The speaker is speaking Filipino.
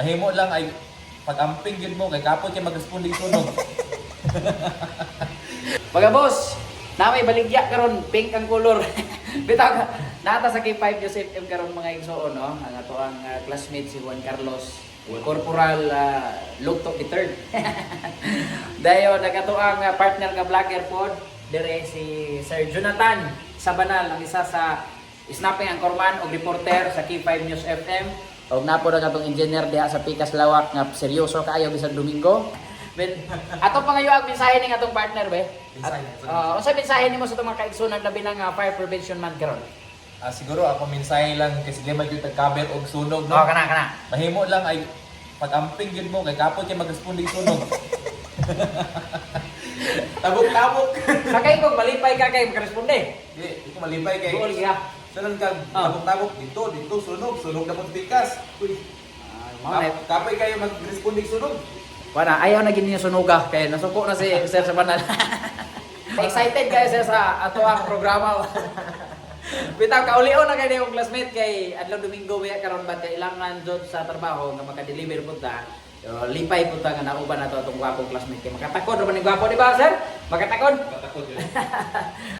Mahimo lang ay pag-amping yun mo kay kapot kay mag-respond dito no. Mga boss, na may baligya karon pink ang color. Bitaw nata sa K5 Joseph M karon mga igsoon no. Ang ato ang ah, classmate si Juan Carlos Corporal uh, Lugtok the third. Dayo nagato ang ah, partner nga vlogger pod dire si Sir Jonathan Sabanal ang isa sa snapping anchorman o reporter sa K5 News FM. Og napo na atong engineer diha sa Pikas Lawak nga seryoso kaayo bisag Domingo. Ben, ato pa ngayon ang mensahe ning atong partner be. Mensahe. uh, unsa mensahe nimo sa itong mga kaigsunan labi ng ah, fire prevention man karon? Ah, siguro ako minsahe lang kasi di magyud tag-cover og sunog no. Oh, kana kana. Mahimo lang ay pag-amping yun mo kay kapot kay mag-respond dito no. Tabok-tabok. Sakay kog malipay ka kay makaresponde. Di, di ko malipay kay. Duol giya. Salan ka Ah. tabok-tabok dito, dito sunog, sunog na pud pikas. Uy. Kap- Kapay kayo mag-respond dig sunog. Wala, ayaw na gini sunuga kay nasuko na si Sir Sabanal. Excited kayo sir sa ato ang programa. Bitaw kaulio na kay yung classmate kay adlaw Domingo biya karon ba kailangan jud sa trabaho nga maka-deliver punta. So, lipay punta nga nauban nato atong gwapong classmate kay makatakod man ni gwapo di ba sir? Makatakod. Matakot yun.